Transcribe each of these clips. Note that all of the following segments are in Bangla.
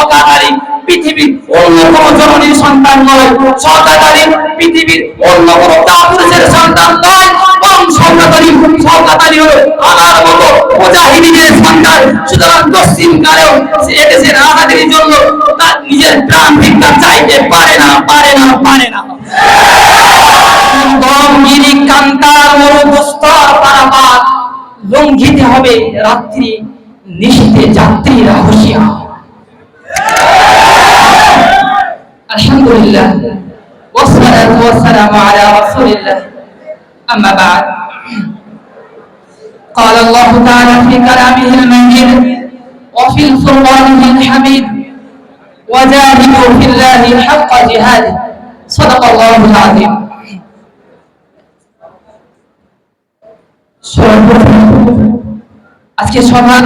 সকাকারী পৃথিবীর অন্য কোনো জননীর সন্তান নয়। সকাকারী পৃথিবীর অন্য কোনো সন্তান নয়। বরং সকাকারী সকাকারী হলো আমার মতো মুজাহিদিনের সন্তান। সুতরাং কালেও সে জন্য তার নিজের প্রাণ ভিক্ষা চাইতে পারে না পারে না পারে না। গম্ভীরি কান্তার মরুদস্তর পারাপার লঙ্ঘিতে হবে রাত্রি, নিশীতে যাত্রীরা হুঁশিয়ার। আলহামদুলিল্লাহ والصلاة والسلام على رسول الله أما بعد قال الله تعالى في كلامه المجيد وفي الفرقانه الحميد وجاهدوا في الله حق جهاده صدق الله العظيم আজকে সভার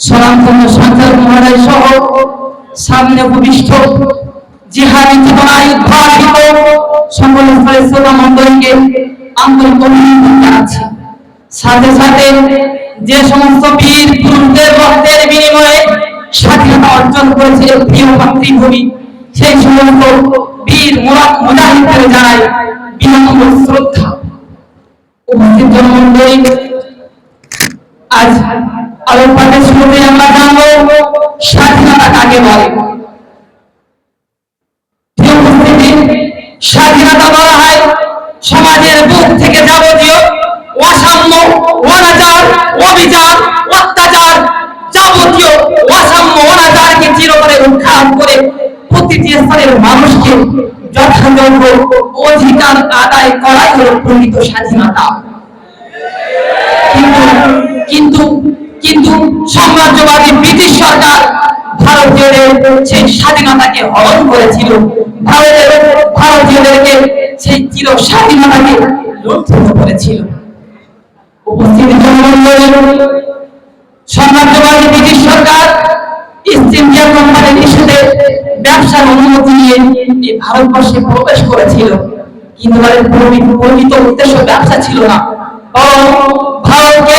সনাতন সন্তান মহারাজ সহ সামনে উপবিষ্ট জিহাদি চেতনায় উদ্ভাসিত সকল স্তরের শ্রোতা মন্ডলীকে আন্তরিক অভিনন্দন সাথে সাথে যে সমস্ত বীর, পুরুষদের রক্তের বিনিময়ে স্বাধীনতা অর্জন করেছে প্রিয় মাতৃভূমি, সেই সমস্ত বীর মুজাহিদদের জানাই বিনম্র শ্রদ্ধা। উপস্থিত জনমন্ডলী আজ আলোকপাতের শুরুতে আমরা জানব স্বাধীনতা কাকে বলে। স্বাধীনতা বলা হয়, সমাজের বুক থেকে যাবতীয় অসাম্য, অনাচার, অবিচার, অত্যাচার যাবতীয় অসাম্য, অনাচারকে চিরতরে উৎখাত করে প্রতিটি স্তরের মানুষকে যথাযোগ্য অধিকার আদায় করাই হলো প্রকৃত স্বাধীনতা। কিন্তু কিন্তু কিন্তু সাম্রাজ্যবাদী ব্রিটিশ সরকার ভারতীয়দের সেই স্বাধীনতাকে হরণ করেছিল। ভারতের ভারতীয়দেরকে সেই চির স্বাধীনতাকে লুণ্ঠিত করেছিল। উপস্থিত সাম্রাজ্যবাদী ব্রিটিশ সরকার ইস্ট ইন্ডিয়া কোম্পানি নিষেধে ব্যবসার অনুমতি নিয়ে ভারতবর্ষে প্রবেশ করেছিল। কিন্তু তাদের প্রকৃত উদ্দেশ্য ব্যবসা ছিল না। বরং ভারতকে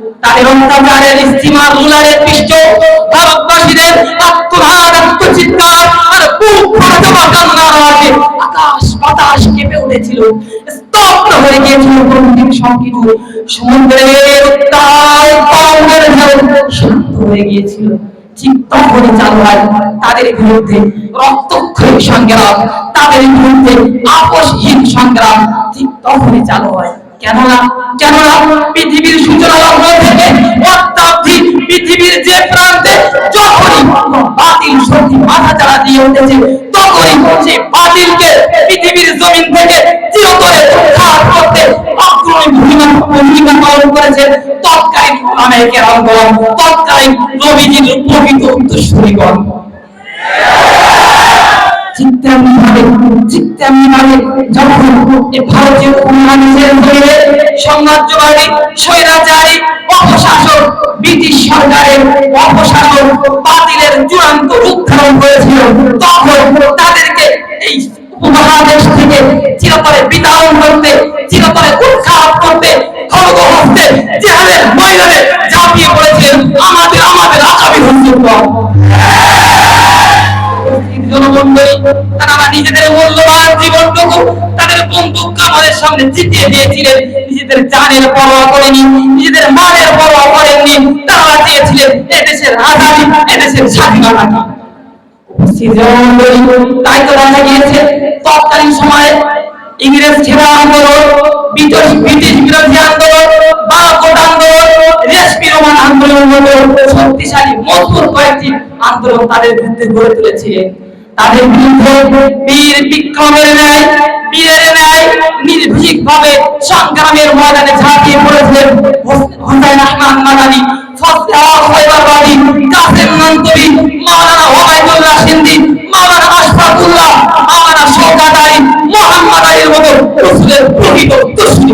তাদের অত্যাচারের স্টিমার রুলারের পৃষ্ঠ, ভারতবাসীদের আত্মচিৎকার আর কান্নার আওয়াজে আকাশ বাতাস কেঁপে উঠেছিল। স্তব্ধ হয়ে গিয়েছিল সমুদ্রের উত্তাল শান্ত হয়ে গিয়েছিল। ঠিক তখনই চালু হয় তাদের বিরুদ্ধে রক্তক্ষয়ী সংগ্রাম, তাদের বিরুদ্ধে আপোষহীন সংগ্রাম। ঠিক তখনই চালু হয় কেননা কেননা পৃথিবীর সূচনা লগ্ন থেকে অত্যাবধি পৃথিবীর যে প্রান্তে যখনই বাতিল শক্তি মাথা চাড়া দিয়ে উঠেছে, তখনই সেই বাতিলকে পৃথিবীর জমিন থেকে চিরতরে উদ্ধার করতে অগ্রণী ভূমিকা ভূমিকা পালন করেছে। তৎকালীন ওলামায়ে কেরামগণ তৎকালীন নবীজির প্রকৃত উত্তরসূরিগণ। ঠিক তেমনি ভাবে ঠিক তেমনি ভাবে যখন ভারতীয় উপমহাদেশের ধরে সাম্রাজ্যবাদী, স্বৈরাচারী, অপশাসক, ব্রিটিশ সরকারের অপশাসন বাতিলের চূড়ান্ত রূপ ধারণ করেছিল, তখন তাদেরকে এই উপমহাদেশ থেকে চিরতরে বিতাড়ন করতে, চিরতরে উৎখাত করতে খড়গ হস্তে জেহাদের ময়দানে ঝাঁপিয়ে পড়েছিলেন আমাদের আমাদের আগামী হুজুরগণ তারা নিজেদের মূল্যবান জীবনটুকু তাদের সামনে জিতিয়ে দিয়েছিলেন। নিজেদের জানের পরোয়া করেনি, নিজেদের মানের পরোয়া করেননি। তারা এদেশের আজাদি এদেশের স্বাধীনতাকে উপস্থিত জনমন্ডলী তাই তো দেখা গিয়েছে, তৎকালীন সময়ে ইংরেজ ছেড়া আন্দোলন ব্রিটিশ ব্রিটিশ বিরোধী আন্দোলন বারাকোট আন্দোলন, রেশমি রোমান আন্দোলন মতো শক্তিশালী মজবুত কয়েকটি আন্দোলন তাদের বিরুদ্ধে গড়ে তুলেছিলেন। তাদের বিরুদ্ধে বীর বিক্রমের ন্যায়, বীরের ন্যায় নির্ভীক ভাবে সংগ্রামের ময়দানে ঝাঁপিয়ে পড়েছেন হুসাইন আহমদ মাদানি মোহাম্মদ আলীর মতো রসুলের প্রকৃত দুশ্মনী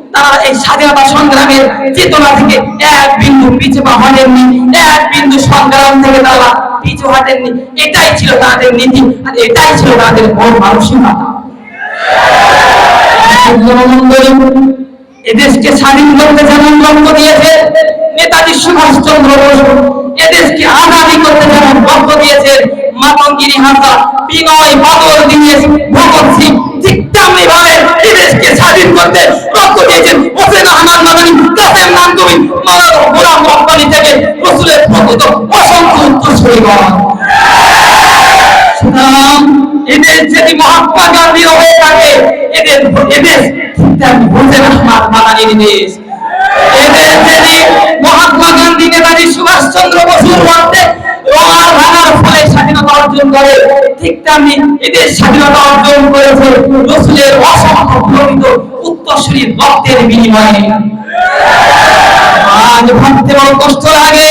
তারা এই স্বাধীনতা সংগ্রামের চেতনা থেকে এক বিন্দু এক বিন্দু সংগ্রাম থেকে তারা পিছু এটাই ছিল তাদের নীতি আর এটাই ছিল তাদের মন মানসিকতা। এদেশকে স্বাধীন করতে যেমন রক্ত দিয়েছে নেতাজি সুভাষ চন্দ্র বসু, এদেশকে আজাদি করতে যেমন রক্ত দিয়েছে মাতঙ্গিরি হাসা বিনয় বাদল দীনেশ ভগৎ সিং, ঠিক তেমনি ভাবে এদেশকে স্বাধীন করতে রক্ত দিয়েছেন হোসেন আহমদ মাদানী কাসেম নানকবি মাওলানা গোলাম রব্বানি থেকে রসুলের প্রকৃত অসংখ্য উত্তরসূরিগণ এদের যদি মহাত্মা গান্ধীর হয়ে থাকে, এদের এদেশ হোসেন আহমদ মাদানির দেশ। এদের যদি মহাত্মা গান্ধী নেতাজি সুভাষ চন্দ্র বসুর মধ্যে ফলে স্বাধীনতা অর্জন করে, ঠিক তেমনি এদের স্বাধীনতা অর্জন করেছে রসুলের অসংখ্য প্রকৃত উত্তরসূরির রক্তের বিনিময়ে। আজ কষ্ট লাগে,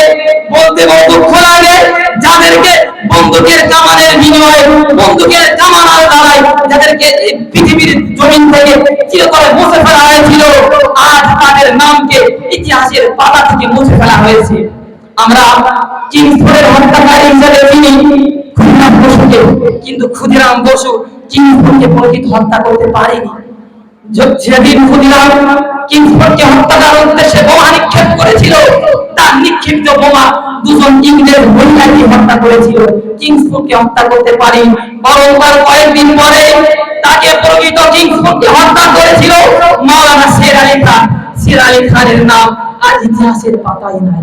বলতে বড় দুঃখ লাগে, যাদেরকে বন্দুকের কামানের বিনিময়ে, বন্দুকের কামানার দ্বারাই যাদেরকে পৃথিবীর জমিন থেকে চিরতরে মুছে ফেলা হয়েছিল, আজ তাদের নামকে ইতিহাসের পাতা থেকে মুছে ফেলা হয়েছে। আমরা কিংসফোর্ডের হত্যাকারী হিসেবে চিনি ক্ষুদিরাম বসুকে, কিন্তু ক্ষুদিরাম বসু কিংসফোর্ডকে প্রকৃত হত্যা করতে পারেনি। যেদিন ক্ষুদিরাম কিংসফোর্ডকে হত্যা করার উদ্দেশ্যে বোমা নিক্ষেপ করেছিল, তার নিক্ষিপ্ত বোমা দুজন ইংরেজ মহিলাকে হত্যা করেছিল। কিংসফোর্ডকে হত্যা করতে পারেনি। বরং তার কয়েকদিন পরে তাকে প্রকৃত কিংসফোর্ডকে হত্যা করেছিল মাওলানা শের আলী খান। শের আলী খানের নাম আজ ইতিহাসের পাতায় নাই।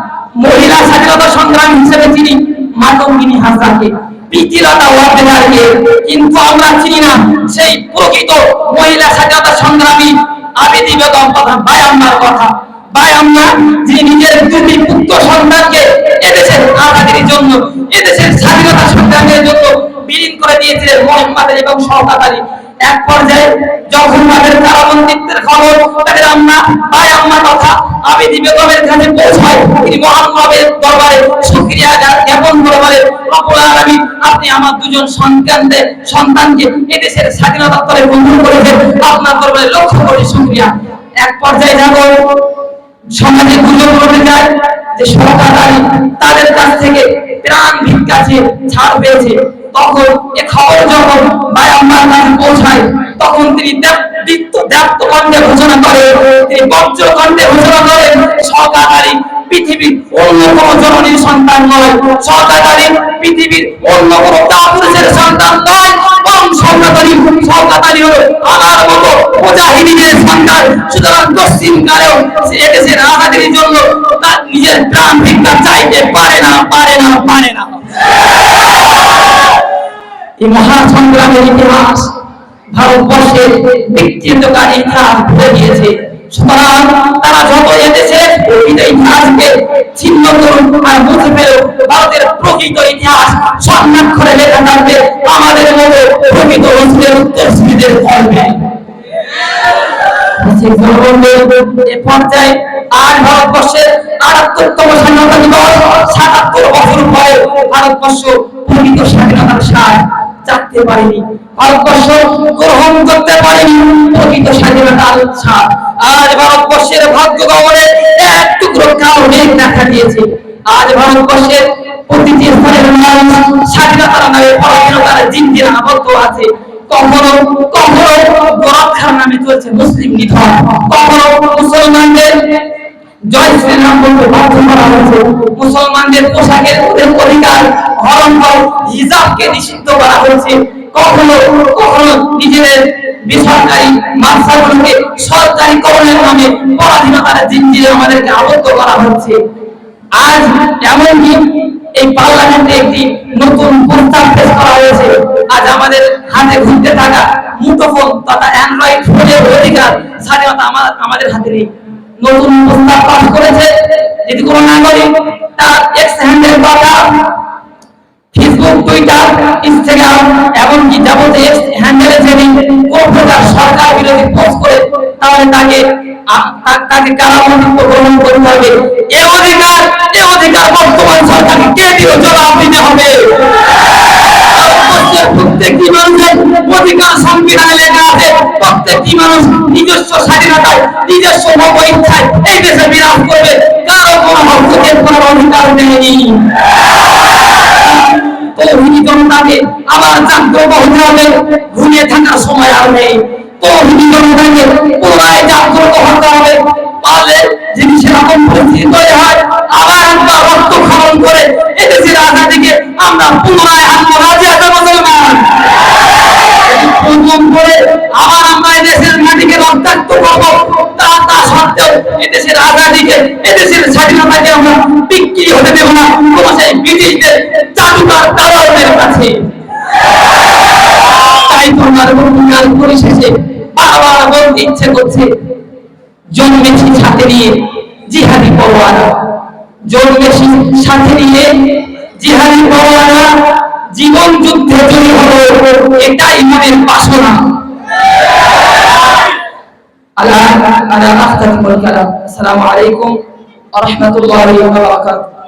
মহিলা স্বাধীনতা সংগ্রাম হিসেবে চিনি মাতঙ্গিনী ওয়াদ্দেদারকে কিন্তু আমরা চিনি না, সেই প্রকৃত মহিলা স্বাধীনতা সংগ্রামী আবেদি বেগম তথা বায়াম্মার কথা। বায়াম্মা যিনি নিজের দুটি পুত্র সন্তানকে এদেশের আজাদির জন্য, এদেশের স্বাধীনতা সংগ্রামের জন্য বিলীন করে দিয়েছিলেন মোহাম্মদ এবং শওকত আলী। এক পর্যায়ে যখন তাদের কারাবন্দিত্বের খবর তাদের আম্মা, ভাই আম্মা তথা আবেদি বেগমের কাছে পৌঁছায়, তিনি মহান রবের দরবারে শুকরিয়া জ্ঞাপন করে বলে রব্বুল আলামিন, আপনি আমার দুজন সন্তানদের সন্তানকে এদেশের স্বাধীনতা করে বন্ধু করেছেন। আপনার দরবারে লক্ষ কোটি শুকরিয়া। এক পর্যায়ে যাব, সমাজে গুজব উঠে যায়, যে সরকার তাদের কাছ থেকে প্রাণ ভিক্ষা ছাড় পেয়েছে। তখন এ খবর যখন ভাই কাছে পৌঁছায়। তখন তিনি দীপ্ত ঘোষণা করে, তিনি বজ্র ঘোষণা করেন সরকার আলী পৃথিবীর অন্য কোন জননীর সন্তান নয়। সরকারি পৃথিবীর অন্য কোন কাপুরুষের সন্তান নয়। বরং সরকারি সরকারি হলো আমার মতো মুজাহিদিনের সন্তান। সুতরাং পশ্চিম সে এদেশের আজাদির জন্য তার নিজের প্রাণ ভিক্ষা চাইতে পারে না পারে না পারে না। এই মহা সংগ্রামের ইতিহাস ভারতবর্ষের বিকৃতকারী ইতিহাস ভুলে গিয়েছে। সুতরাং তারা যত এদেশের প্রকৃত ইতিহাসকে ছিন্ন করুন আর মুছে ফেলো ভারতের প্রকৃত ইতিহাস স্বর্ণাক্ষরে লেখা থাকবে। আমাদের মতো প্রকৃত রসুলের উত্তরসূরিদের এ পর্যায়ে আজ ভারতবর্ষের আটাত্তরতম স্বাধীনতা দিবস, সাতাত্তর বছর পরে ভারতবর্ষ প্রকৃত স্বাধীনতার স্বাদ চাকতে পারেনি। ভারতবর্ষ গ্রহণ করতে পারেনি। প্রকৃত স্বাধীনতার স্বাদ আজ ভারতবর্ষের ভাগ্য দেখা দিয়েছে। আজ ভারতবর্ষের প্রতিটি মানুষ স্বাধীনতার নামে পরাধীনতার জিন্দির আবদ্ধ আছে। কখনো কখনো গোরক্ষার নামে চলছে মুসলিম নিধন। কখনো মুসলমানদের জয় শ্রীরাম বলতে মুসলমানদের পোশাকের অধিকার, হরণ হিজাবকে নিষিদ্ধ করা হয়েছে। কখনো কখনো নিজেদের বেসরকারি মাদ্রাসাগুলোকে সরকারি করণের নামে পরাধীনতার জিঞ্জিরে আমাদেরকে আবদ্ধ করা হচ্ছে আজ এমনকি এই পার্লামেন্টে একটি নতুন প্রস্তাব পেশ করা হয়েছে। আজ আমাদের হাতে ঘুরতে থাকা মুঠোফোন তথা অ্যান্ড্রয়েড ফোনের অধিকার, স্বাধীনতা আমাদের হাতে নেই। নতুন প্রস্তাব পাশ করেছে যদি কোনো নাগরিক তার এক্স হ্যান্ডেল কথা ফেসবুক টুইটার ইনস্টাগ্রাম এমনকি যাবতীয় এক্স হ্যান্ডেলে যদি কোন প্রকার সরকার বিরোধী পোস্ট করে, তাহলে তাকে তাকে কারাবন্দিত্ব গ্রহণ করতে হবে। এ অধিকার এ অধিকার বর্তমান সরকারকে কে দিল? জবাব দিতে হবে। প্রত্যেকটি মানুষের অধিকার সংবিধানে লেখা আছে মানুষ নিজস্ব স্বাধীনতায়, নিজস্ব ইচ্ছায় এই দেশে বিরাজ করবে কারও কোনো হস্তক্ষেপ করার অধিকার নেই। সময় আর নেই। হয়, আবার আমরা পুনরায় আনব রাজি আছে মুসলমান প্রথম করে আবার আমরা এদেশের মাটিকে রক্তাক্ত করব। তা তা সত্ত্বেও এদেশের আজাদিকে এদেশের স্বাধীনতাকে আমরা বিক্রি হতে দেব না। কোনো সেই ব্রিটিশদের চাটুকার দালালদের কাছে তাই তোমার ভূমিকার পরিশেষে বারবার বলতে ইচ্ছে করছে জন্মেছি সাথে নিয়ে জিহাদি পরোয়ানা। জন্মেছি সাথে নিয়ে জিহাদি পরোয়ানা, জীবন যুদ্ধে জয়ী হলো এটাই মনের বাসনা। الآن أنا أختتم الكلام. السلام عليكم ورحمة الله وبركاته.